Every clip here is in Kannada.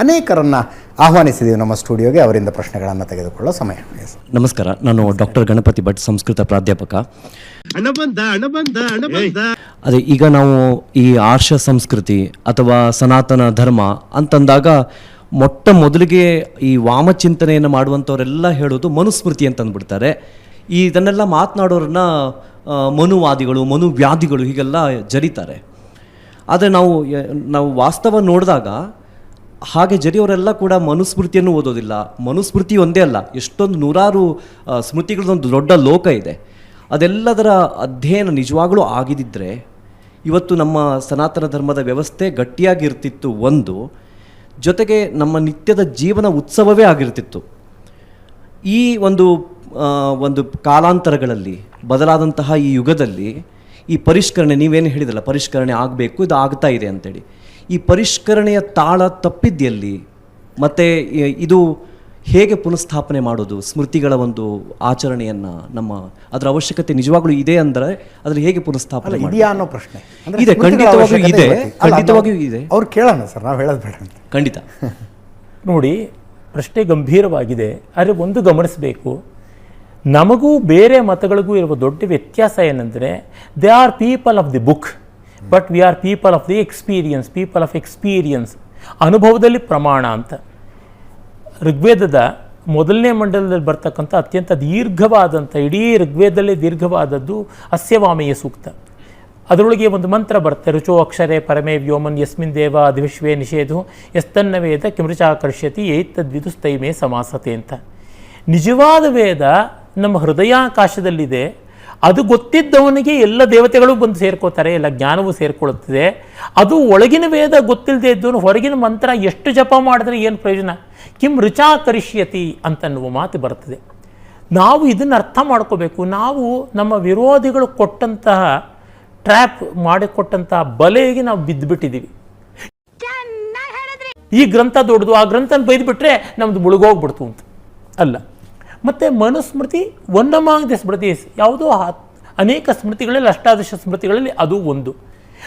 ಅನೇಕರನ್ನ ಆಹ್ವಾನಿಸಿದ್ದೀವಿ ನಮ್ಮ ಸ್ಟುಡಿಯೋಗೆ. ಅವರಿಂದ ಪ್ರಶ್ನೆಗಳನ್ನು ತೆಗೆದುಕೊಳ್ಳೋ ಸಮಯ. ನಮಸ್ಕಾರ. ನಾನು ಡಾಕ್ಟರ್ ಗಣಪತಿ ಭಟ್ ಸಂಸ್ಕೃತ ಪ್ರಾಧ್ಯಾಪಕ. ಅದೇ ಈಗ ನಾವು ಈ ಆರ್ಷ ಸಂಸ್ಕೃತಿ ಅಥವಾ ಸನಾತನ ಧರ್ಮ ಅಂತಂದಾಗ ಮೊಟ್ಟ ಮೊದಲಿಗೆ ಈ ವಾಮಚಿಂತನೆಯನ್ನು ಮಾಡುವಂಥವರೆಲ್ಲ ಹೇಳೋದು ಮನುಸ್ಮೃತಿ ಅಂತ ಅಂದ್ಬಿಡ್ತಾರೆ ಈ ಇದನ್ನೆಲ್ಲ ಮಾತನಾಡೋರನ್ನ ಮನುವಾದಿಗಳು ಮನುವ್ಯಾಧಿಗಳು ಹೀಗೆಲ್ಲ ಜರಿತಾರೆ. ಆದರೆ ನಾವು ನಾವು ವಾಸ್ತವ ನೋಡಿದಾಗ ಹಾಗೆ ಜರಿಯವರೆಲ್ಲ ಕೂಡ ಮನುಸ್ಮೃತಿಯನ್ನು ಓದೋದಿಲ್ಲ. ಮನುಸ್ಮೃತಿ ಒಂದೇ ಅಲ್ಲ, ಎಷ್ಟೊಂದು ನೂರಾರು ಸ್ಮೃತಿಗಳದೊಂದು ದೊಡ್ಡ ಲೋಕ ಇದೆ. ಅದೆಲ್ಲದರ ಅಧ್ಯಯನ ನಿಜವಾಗಲೂ ಆಗಿದ್ದಿದ್ರೆ, ಇವತ್ತು ನಮ್ಮ ಸನಾತನ ಧರ್ಮದ ವ್ಯವಸ್ಥೆ ಗಟ್ಟಿಯಾಗಿರ್ತಿತ್ತು ಒಂದು, ಜೊತೆಗೆ ನಮ್ಮ ನಿತ್ಯದ ಜೀವನ ಉತ್ಸವವೇ ಆಗಿರ್ತಿತ್ತು. ಈ ಒಂದು ಒಂದು ಕಾಲಾಂತರಗಳಲ್ಲಿ, ಬದಲಾದಂತಹ ಈ ಯುಗದಲ್ಲಿ ಈ ಪರಿಷ್ಕರಣೆ, ನೀವೇನು ಹೇಳಿದಲ್ಲ ಪರಿಷ್ಕರಣೆ ಆಗಬೇಕು, ಇದು ಆಗ್ತಾ ಇದೆ ಅಂತೇಳಿ. ಈ ಪರಿಷ್ಕರಣೆಯ ತಾಳ ತಪ್ಪಿದ್ಯಲ್ಲಿ? ಮತ್ತು ಇದು ಹೇಗೆ ಪುನಃಸ್ಥಾಪನೆ ಮಾಡೋದು? ಸ್ಮೃತಿಗಳ ಒಂದು ಆಚರಣೆಯನ್ನು ನಮ್ಮ ಅದರ ಅವಶ್ಯಕತೆ ನಿಜವಾಗ್ಲೂ ಇದೆ ಅಂದರೆ ಅದ್ರ ಹೇಗೆ ಪುನಃಸ್ಥಾಪನೆ ಮಾಡೋದು? ಇದೆಯಾ ಅನ್ನೋ ಪ್ರಶ್ನೆ. ಇದೆ, ಖಂಡಿತವಾಗಿಯೂ ಇದೆ, ಖಂಡಿತವಾಗಿಯೂ ಇದೆ. ಅವ್ರು ಕೇಳೋಣ ಸರ್ ನಾವು ಹೇಳೋದು ಬೇಡ ಅಂತ. ಖಂಡಿತ. ನೋಡಿ ಪ್ರಶ್ನೆ ಗಂಭೀರವಾಗಿದೆ. ಆದರೆ ಒಂದು ಗಮನಿಸಬೇಕು. ನಮಗೂ ಬೇರೆ ಮತಗಳಿಗೂ ಇರುವ ದೊಡ್ಡ ವ್ಯತ್ಯಾಸ ಏನಂದರೆ they are people of the book but we are people of the experience people of experience ಅನುಭವದಲ್ಲಿ ಪ್ರಮಾಣ ಅಂತ. ಋಗ್ವೇದದ ಮೊದಲನೇ ಮಂಡಲದಲ್ಲಿ ಬರ್ತಕ್ಕಂಥ ಅತ್ಯಂತ ದೀರ್ಘವಾದಂಥ, ಇಡೀ ಋಗ್ವೇದದಲ್ಲೇ ದೀರ್ಘವಾದದ್ದು ಅಸ್ಯವಾಮೆಯ ಸೂಕ್ತ. ಅದರೊಳಗೆ ಒಂದು ಮಂತ್ರ ಬರುತ್ತೆ ರುಚೋ ಅಕ್ಷರೇ ಪರಮೇ ವ್ಯೋಮನ್ ಯಸ್ಮಿನ್ ದೇವ ಅಧಿವಿಶ್ವೇ ನಿಷೇಧು ಎಸ್ತನ್ನ ವೇದ ಕಿಮೃಚಾಕರ್ಷ್ಯತಿ ಏತದ್ವಿದುಸ್ತೈಮೇ ಸಮಾಸತೆ ಅಂತ. ನಿಜವಾದ ವೇದ ನಮ್ಮ ಹೃದಯಾಕಾಶದಲ್ಲಿದೆ. ಅದು ಗೊತ್ತಿದ್ದವನಿಗೆ ಎಲ್ಲ ದೇವತೆಗಳು ಬಂದು ಸೇರ್ಕೋತಾರೆ, ಎಲ್ಲ ಜ್ಞಾನವೂ ಸೇರ್ಕೊಳ್ಳುತ್ತದೆ. ಅದು ಒಳಗಿನ ವೇದ ಗೊತ್ತಿಲ್ಲದೆ ಇದ್ದವನು ಹೊರಗಿನ ಮಂತ್ರ ಎಷ್ಟು ಜಪ ಮಾಡಿದ್ರೆ ಏನು ಪ್ರಯೋಜನ? ಕಿಂ ರುಚಾ ಕರಿಷ್ಯತಿ ಅಂತನ್ನುವ ಮಾತು ಬರ್ತದೆ. ನಾವು ಇದನ್ನು ಅರ್ಥ ಮಾಡ್ಕೋಬೇಕು. ನಾವು ನಮ್ಮ ವಿರೋಧಿಗಳು ಕೊಟ್ಟಂತಹ, ಟ್ರ್ಯಾಪ್ ಮಾಡಿಕೊಟ್ಟಂತಹ ಬಲೆಗೆ ನಾವು ಬಿದ್ದುಬಿಟ್ಟಿದ್ದೀವಿ. ಈ ಗ್ರಂಥ ದೊಡ್ಡದು, ಆ ಗ್ರಂಥನ ಬೈದ್ಬಿಟ್ರೆ ನಮ್ದು ಮುಳುಗೋಗ್ಬಿಡ್ತು ಅಂತ. ಅಲ್ಲ. ಮತ್ತು ಮನುಸ್ಮೃತಿ ಒಂದಮಾಗದ ಸ್ಮೃತಿ ಯಾವುದೋ ಹ- ಅನೇಕ ಸ್ಮೃತಿಗಳಲ್ಲಿ, ಅಷ್ಟಾದಶ ಸ್ಮೃತಿಗಳಲ್ಲಿ ಅದು ಒಂದು.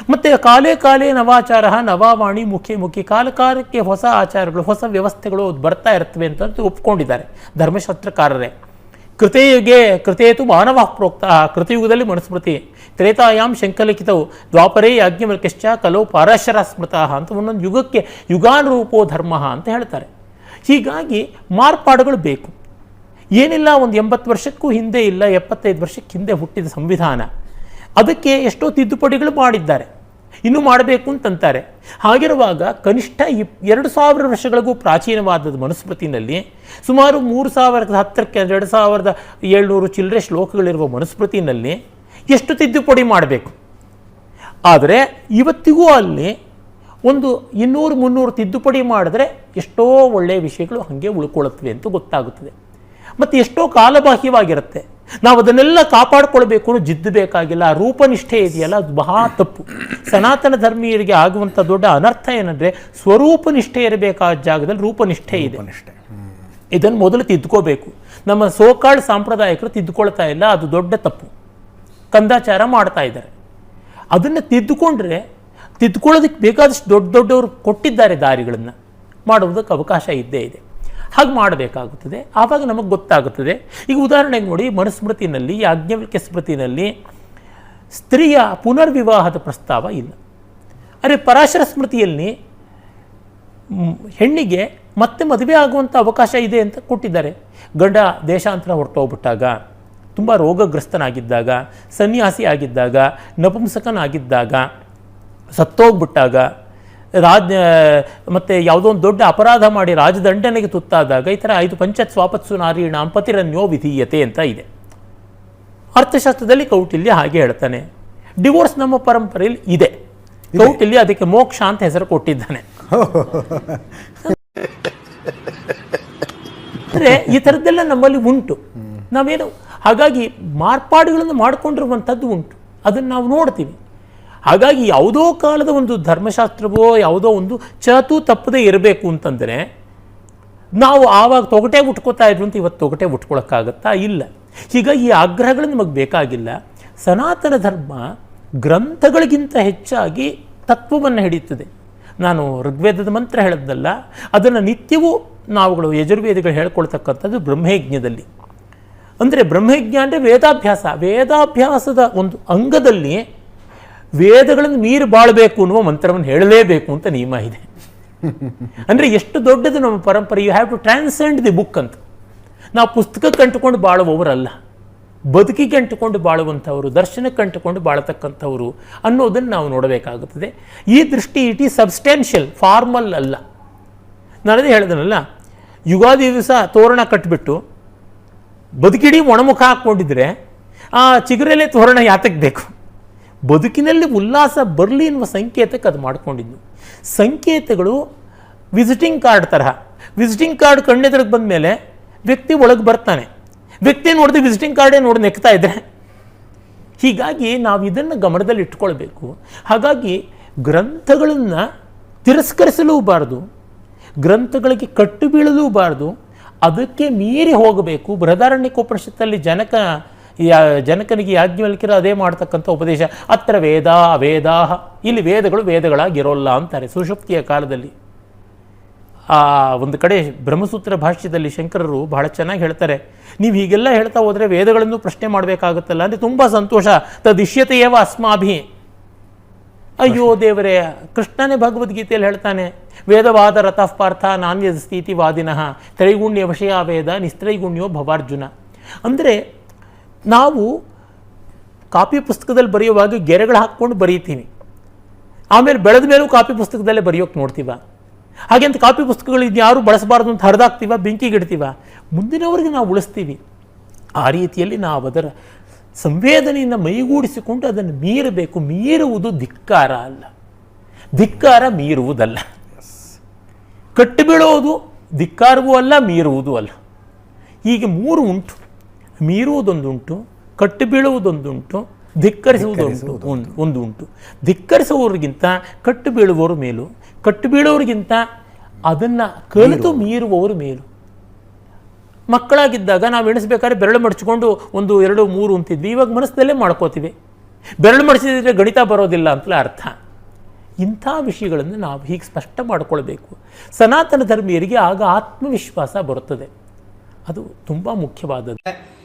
ಮತ್ತು ಕಾಲೇ ಕಾಲೇ ನವಾಚಾರ ನವಾವಾಣಿ, ಮುಖಿ ಮುಖ್ಯ ಕಾಲಕಾಲಕ್ಕೆ ಹೊಸ ಆಚಾರಗಳು, ಹೊಸ ವ್ಯವಸ್ಥೆಗಳು ಬರ್ತಾ ಇರ್ತವೆ ಅಂತ ಒಪ್ಕೊಂಡಿದ್ದಾರೆ ಧರ್ಮಶಾಸ್ತ್ರಕಾರರೇ. ಕೃತೆಯುಗೆ ಕೃತೇತು ಮಾನವ ಪ್ರೋಕ್ತ ಕೃತಯುಗದಲ್ಲಿ ಮನುಸ್ಮೃತಿ. ತ್ರೇತಾಯಾಮ್ ಶಂಕಲಿಖಿತವು ದ್ವಾಪರೇ ಯಾಜ್ಞವಲ್ಕ್ಯಶ್ಚ ಕಲೋ ಪರಶರ ಸ್ಮೃತಃ ಅಂತ ಒಂದೊಂದು ಯುಗಕ್ಕೆ ಯುಗಾನುರೂಪೋ ಧರ್ಮ ಅಂತ ಹೇಳ್ತಾರೆ. ಹೀಗಾಗಿ ಮಾರ್ಪಾಡುಗಳು ಬೇಕು. ಏನಿಲ್ಲ, ಒಂದು ಎಂಬತ್ತು ವರ್ಷಕ್ಕೂ ಹಿಂದೆ ಇಲ್ಲ, ಎಪ್ಪತ್ತೈದು ವರ್ಷಕ್ಕೆ ಹಿಂದೆ ಹುಟ್ಟಿದ ಸಂವಿಧಾನ. ಅದಕ್ಕೆ ಎಷ್ಟೋ ತಿದ್ದುಪಡಿಗಳು ಮಾಡಿದ್ದಾರೆ. ಇನ್ನೂ ಮಾಡಬೇಕು ಅಂತಂತಾರೆ. ಹಾಗಿರುವಾಗ ಕನಿಷ್ಠ ಇಪ್, ಎರಡು ಸಾವಿರ ವರ್ಷಗಳಿಗೂ ಪ್ರಾಚೀನವಾದದ್ದು ಮನುಸ್ಮೃತಿನಲ್ಲಿ ಸುಮಾರು ಮೂರು ಸಾವಿರದ ಹತ್ತಕ್ಕೆ ಎರಡು ಸಾವಿರದ ಏಳ್ನೂರು ಚಿಲ್ಲರೆ ಶ್ಲೋಕಗಳಿರುವ ಮನುಸ್ಮೃತಿನಲ್ಲಿ ಎಷ್ಟು ತಿದ್ದುಪಡಿ ಮಾಡಬೇಕು? ಆದರೆ ಇವತ್ತಿಗೂ ಅಲ್ಲಿ ಒಂದು ಇನ್ನೂರು ಮುನ್ನೂರು ತಿದ್ದುಪಡಿ ಮಾಡಿದ್ರೆ ಎಷ್ಟೋ ಒಳ್ಳೆಯ ವಿಷಯಗಳು ಹಾಗೆ ಉಳ್ಕೊಳ್ಳುತ್ತವೆ ಅಂತ ಗೊತ್ತಾಗುತ್ತದೆ. ಮತ್ತು ಎಷ್ಟೋ ಕಾಲಬಾಹ್ಯವಾಗಿರುತ್ತೆ. ನಾವು ಅದನ್ನೆಲ್ಲ ಕಾಪಾಡಿಕೊಳ್ಬೇಕು ಅನ್ನೋ ಜಿದ್ದು ಬೇಕಾಗಿಲ್ಲ ರೂಪನಿಷ್ಠೆ ಇದೆಯಲ್ಲ ಅದು ಬಹಳ ತಪ್ಪು. ಸನಾತನ ಧರ್ಮೀಯರಿಗೆ ಆಗುವಂಥ ದೊಡ್ಡ ಅನರ್ಥ ಏನಂದರೆ ಸ್ವರೂಪನಿಷ್ಠೆ ಇರಬೇಕಾದ ಜಾಗದಲ್ಲಿ ರೂಪನಿಷ್ಠೆ ಇದೆ. ಇದನ್ನು ಮೊದಲು ತಿದ್ದುಕೋಬೇಕು ನಮ್ಮ ಸೋಕಾಳ್ ಸಾಂಪ್ರದಾಯಿಕರು ತಿದ್ದುಕೊಳ್ತಾ ಇಲ್ಲ ಅದು ದೊಡ್ಡ ತಪ್ಪು. ಕಂದಾಚಾರ ಮಾಡ್ತಾ ಇದ್ದಾರೆ. ಅದನ್ನು ತಿದ್ದುಕೊಂಡ್ರೆ ತಿದ್ದುಕೊಳ್ಳೋದಕ್ಕೆ ಬೇಕಾದಷ್ಟು ದೊಡ್ಡ ದೊಡ್ಡವರು ಕೊಟ್ಟಿದ್ದಾರೆ ದಾರಿಗಳನ್ನು. ಮಾಡುವುದಕ್ಕೆ ಅವಕಾಶ ಇದ್ದೇ ಇದೆ. ಹಾಗೆ ಮಾಡಬೇಕಾಗುತ್ತದೆ. ಆವಾಗ ನಮಗೆ ಗೊತ್ತಾಗುತ್ತದೆ. ಈಗ ಉದಾಹರಣೆಗೆ ನೋಡಿ ಮನುಸ್ಮೃತಿನಲ್ಲಿ ಯಾಜ್ಞವಲ್ಕ್ಯ ಸ್ಮೃತಿನಲ್ಲಿ ಸ್ತ್ರೀಯ ಪುನರ್ವಿವಾಹದ ಪ್ರಸ್ತಾವ ಇಲ್ಲ. ಅರೆ ಪರಾಶರ ಸ್ಮೃತಿಯಲ್ಲಿ ಹೆಣ್ಣಿಗೆ ಮತ್ತೆ ಮದುವೆ ಆಗುವಂಥ ಅವಕಾಶ ಇದೆ ಅಂತ ಕೊಟ್ಟಿದ್ದಾರೆ. ಗಂಡ ದೇಶಾಂತರ ಹೊರಟೋಗ್ಬಿಟ್ಟಾಗ, ತುಂಬ ರೋಗಗ್ರಸ್ತನಾಗಿದ್ದಾಗ ಸನ್ಯಾಸಿ ಆಗಿದ್ದಾಗ ನಪುಂಸಕನಾಗಿದ್ದಾಗ, ಸತ್ತೋಗ್ಬಿಟ್ಟಾಗ ರಾಜ ಮತ್ತು ಯಾವುದೋ ಒಂದು ದೊಡ್ಡ ಅಪರಾಧ ಮಾಡಿ ರಾಜದಂಡನೆಗೆ ತುತ್ತಾದಾಗ ಈ ಥರ ಐದು ಪಂಚತ್ ಸ್ವಾಪತ್ಸು ನಾರೀಣ ಪತಿರನ್ಯೋ ವಿಧೀಯತೆ ಅಂತ ಇದೆ. ಅರ್ಥಶಾಸ್ತ್ರದಲ್ಲಿ ಕೌಟಿಲ್ಯ ಹಾಗೆ ಹೇಳ್ತಾನೆ. ಡಿವೋರ್ಸ್ ನಮ್ಮ ಪರಂಪರೆಯಲ್ಲಿ ಇದೆ. ಕೌಟಿಲ್ಯ ಅದಕ್ಕೆ ಮೋಕ್ಷ ಅಂತ ಹೆಸರು ಕೊಟ್ಟಿದ್ದಾನೆ. ಅಂದರೆ ಈ ಥರದ್ದೆಲ್ಲ ನಮ್ಮಲ್ಲಿ ಉಂಟು. ನಾವೇನು ಹಾಗಾಗಿ ಮಾರ್ಪಾಡುಗಳನ್ನು ಮಾಡಿಕೊಂಡಿರುವಂಥದ್ದು ಉಂಟು. ಅದನ್ನು ನಾವು ನೋಡ್ತೀವಿ. ಹಾಗಾಗಿ ಯಾವುದೋ ಕಾಲದ ಒಂದು ಧರ್ಮಶಾಸ್ತ್ರವೋ ಯಾವುದೋ ಒಂದು ಚತು ತಪ್ಪದೇ ಇರಬೇಕು ಅಂತಂದರೆ ನಾವು ಆವಾಗ ತೊಗಟೆ ಉಟ್ಕೋತಾ ಇದ್ರು ಅಂತ ಇವತ್ತು ತೊಗಟೆ ಉಟ್ಕೊಳಕ್ಕಾಗತ್ತಾ ಇಲ್ಲ. ಹೀಗಾಗಿ ಈ ಆಗ್ರಹಗಳು ನಮಗೆ ಬೇಕಾಗಿಲ್ಲ. ಸನಾತನ ಧರ್ಮ ಗ್ರಂಥಗಳಿಗಿಂತ ಹೆಚ್ಚಾಗಿ ತತ್ವವನ್ನು ಹಿಡಿಯುತ್ತದೆ. ನಾನು ಋಗ್ವೇದದ ಮಂತ್ರ ಹೇಳಿದ್ನಲ್ಲ ಅದನ್ನು ನಿತ್ಯವೂ ನಾವುಗಳು ಯಜುರ್ವೇದಿಗಳು ಹೇಳ್ಕೊಳ್ತಕ್ಕಂಥದ್ದು ಬ್ರಹ್ಮಯಜ್ಞದಲ್ಲಿ. ಅಂದರೆ ಬ್ರಹ್ಮಯಜ್ಞ ಅಂದರೆ ವೇದಾಭ್ಯಾಸ. ವೇದಾಭ್ಯಾಸದ ಒಂದು ಅಂಗದಲ್ಲಿ ವೇದಗಳನ್ನು ಮೀರಿ ಬಾಳಬೇಕು ಅನ್ನುವ ಮಂತ್ರವನ್ನು ಹೇಳಲೇಬೇಕು ಅಂತ ನಿಯಮ ಇದೆ. ಅಂದರೆ ಎಷ್ಟು ದೊಡ್ಡದು ನಮ್ಮ ಪರಂಪರೆ you have to transcend the book ಅಂತ. ನಾವು ಪುಸ್ತಕಕ್ಕೆ ಅಂಟುಕೊಂಡು ಬಾಳುವವರಲ್ಲ. ಬದುಕಿಗೆ ಅಂಟುಕೊಂಡು ಬಾಳುವಂಥವರು, ದರ್ಶನಕ್ಕೆ ಅಂಟುಕೊಂಡು ಬಾಳತಕ್ಕಂಥವರು ಅನ್ನೋದನ್ನು ನಾವು ನೋಡಬೇಕಾಗುತ್ತದೆ. ಈ ದೃಷ್ಟಿ ಇಟ್ ಈ ಸಬ್ಸ್ಟ್ಯಾನ್ಷಿಯಲ್ ಫಾರ್ಮಲ್ ಅಲ್ಲ. ನಾನದೇ ಹೇಳಿದನಲ್ಲ, ಯುಗಾದಿ ದಿವಸ ತೋರಣ ಕಟ್ಟಿಬಿಟ್ಟು ಬದುಕಿಡೀ ಒಣಮುಖ ಹಾಕ್ಕೊಂಡಿದ್ರೆ ಆ ಚಿಗುರಲ್ಲೇ ತೋರಣ ಯಾತಕ್ಕೆ ಬೇಕು ಬದುಕಿನಲ್ಲಿ ಉಲ್ಲಾಸ ಬರಲಿ ಎನ್ನುವ ಸಂಕೇತಕ್ಕೆ ಅದು ಮಾಡ್ಕೊಂಡಿದ್ದು ಸಂಕೇತಗಳು ವಿಸಿಟಿಂಗ್ ಕಾರ್ಡ್ ತರಹ. ವಿಸಿಟಿಂಗ್ ಕಾರ್ಡ್ ಕಣ್ಣೆದುರಿಗೆ ಬಂದ ಮೇಲೆ ವ್ಯಕ್ತಿ ಒಳಗೆ ಬರ್ತಾನೆ. ವ್ಯಕ್ತಿ ನೋಡಿದ್ರೆ ವಿಸಿಟಿಂಗ್ ಕಾರ್ಡೇ ನೋಡಿ ನೆಕ್ತಾ ಇದ್ರೆ? ಹೀಗಾಗಿ ನಾವು ಇದನ್ನು ಗಮನದಲ್ಲಿ ಇಟ್ಕೊಳ್ಬೇಕು. ಹಾಗಾಗಿ ಗ್ರಂಥಗಳನ್ನು ತಿರಸ್ಕರಿಸಲೂಬಾರದು. ಗ್ರಂಥಗಳಿಗೆ ಕಟ್ಟು ಬೀಳಲೂಬಾರದು. ಅದಕ್ಕೆ ಮೀರಿ ಹೋಗಬೇಕು. ಬೃಹದಾರಣ್ಯಕೋಪನಿಷತ್ತಲ್ಲಿ ಜನಕ ಯಾ ಜನಕನಿಗೆ ಯಾಜ್ಞವಲ್ಕಿರ ಅದೇ ಮಾಡ್ತಕ್ಕಂಥ ಉಪದೇಶ. ಅತ್ರ ವೇದ ವೇದಾಹ ಇಲ್ಲಿ ವೇದಗಳು ವೇದಗಳಾಗಿರೋಲ್ಲ ಅಂತಾರೆ ಸುಷುಪ್ತಿಯ ಕಾಲದಲ್ಲಿ. ಆ ಒಂದು ಕಡೆ ಬ್ರಹ್ಮಸೂತ್ರ ಭಾಷ್ಯದಲ್ಲಿ ಶಂಕರರು ಬಹಳ ಚೆನ್ನಾಗಿ ಹೇಳ್ತಾರೆ. ನೀವು ಹೀಗೆಲ್ಲ ಹೇಳ್ತಾ ಹೋದರೆ ವೇದಗಳನ್ನು ಪ್ರಶ್ನೆ ಮಾಡಬೇಕಾಗುತ್ತಲ್ಲ ಅಂದರೆ ತುಂಬ ಸಂತೋಷ. ತದಿಶ್ಯತೆಯವ ಅಸ್ಮಾಭಿ. ಅಯ್ಯೋ ದೇವರೇ ಕೃಷ್ಣನೇ ಭಗವದ್ಗೀತೆಯಲ್ಲಿ ಹೇಳ್ತಾನೆ ವೇದವಾದ ರಥಃ ಪಾರ್ಥ ನಾಣ್ಯದ ಸ್ಥಿತಿ ವಾದಿನಃ ತ್ರೈಗುಣ್ಯ ವಶಯ ವೇದ ನಿಸ್ತ್ರೈಗುಣ್ಯೋ ಭವಾರ್ಜುನ. ಅಂದರೆ ನಾವು ಕಾಪಿ ಪುಸ್ತಕದಲ್ಲಿ ಬರೆಯುವಾಗ ಗೆರೆಗಳು ಹಾಕ್ಕೊಂಡು ಬರೀತೀವಿ ಆಮೇಲೆ ಬೆಳೆದ ಮೇಲೂ ಕಾಪಿ ಪುಸ್ತಕದಲ್ಲೇ ಬರೆಯೋಕ್ಕೆ ನೋಡ್ತೀವ. ಹಾಗೆಂತ ಕಾಪಿ ಪುಸ್ತಕಗಳು ಇದ್ಯಾರು ಬಳಸಬಾರ್ದು ಅಂತ ಹರಿದಾಕ್ತೀವ ಬೆಂಕಿಗಿಡ್ತೀವ ಮುಂದಿನವರಿಗೆ ನಾವು ಉಳಿಸ್ತೀವಿ. ಆ ರೀತಿಯಲ್ಲಿ ನಾವು ಅದರ ಸಂವೇದನೆಯನ್ನು ಮೈಗೂಡಿಸಿಕೊಂಡು ಅದನ್ನು ಮೀರಬೇಕು. ಮೀರುವುದು ಧಿಕ್ಕಾರ ಅಲ್ಲ. ಧಿಕ್ಕಾರ ಮೀರುವುದಲ್ಲ. ಕಟ್ಟಿಬೀಳೋದು ಧಿಕ್ಕಾರವೂ ಅಲ್ಲ, ಮೀರುವುದೂ ಅಲ್ಲ. ಹೀಗೆ ಮೂರು ಉಂಟು. ಮೀರುವುದೊಂದುಂಟು ಕಟ್ಟು ಬೀಳುವುದೊಂದುಂಟು ಧಿಕ್ಕರಿಸುವುದೊಂದು. ಒಂದು ಒಂದು ಉಂಟು ಧಿಕ್ಕರಿಸುವವರಿಗಿಂತ ಕಟ್ಟು ಬೀಳುವವರು ಮೇಲು ಕಟ್ಟು ಬೀಳುವವರಿಗಿಂತ ಅದನ್ನು ಕಲಿತು ಮೀರುವವರು. ಮೇಲು. ಮಕ್ಕಳಾಗಿದ್ದಾಗ ನಾವು ಎಣಿಸ್ಬೇಕಾದ್ರೆ ಬೆರಳು ಮಡಚ್ಕೊಂಡು ಒಂದು ಎರಡು ಮೂರು ಅಂತಿದ್ವಿ. ಇವಾಗ ಮನಸ್ಸಿನಲ್ಲೇ ಮಾಡ್ಕೋತೀವಿ. ಬೆರಳು ಮಡಿಸಿದ್ರೆ ಗಣಿತ ಬರೋದಿಲ್ಲ ಅಂತಲೇ ಅರ್ಥ. ಇಂಥ ವಿಷಯಗಳನ್ನು ನಾವು ಹೀಗೆ ಸ್ಪಷ್ಟ ಮಾಡಿಕೊಳ್ಬೇಕು. ಸನಾತನ ಧರ್ಮೀಯರಿಗೆ ಆಗ ಆತ್ಮವಿಶ್ವಾಸ ಬರುತ್ತದೆ. ಅದು ತುಂಬ ಮುಖ್ಯವಾದದ್ದು.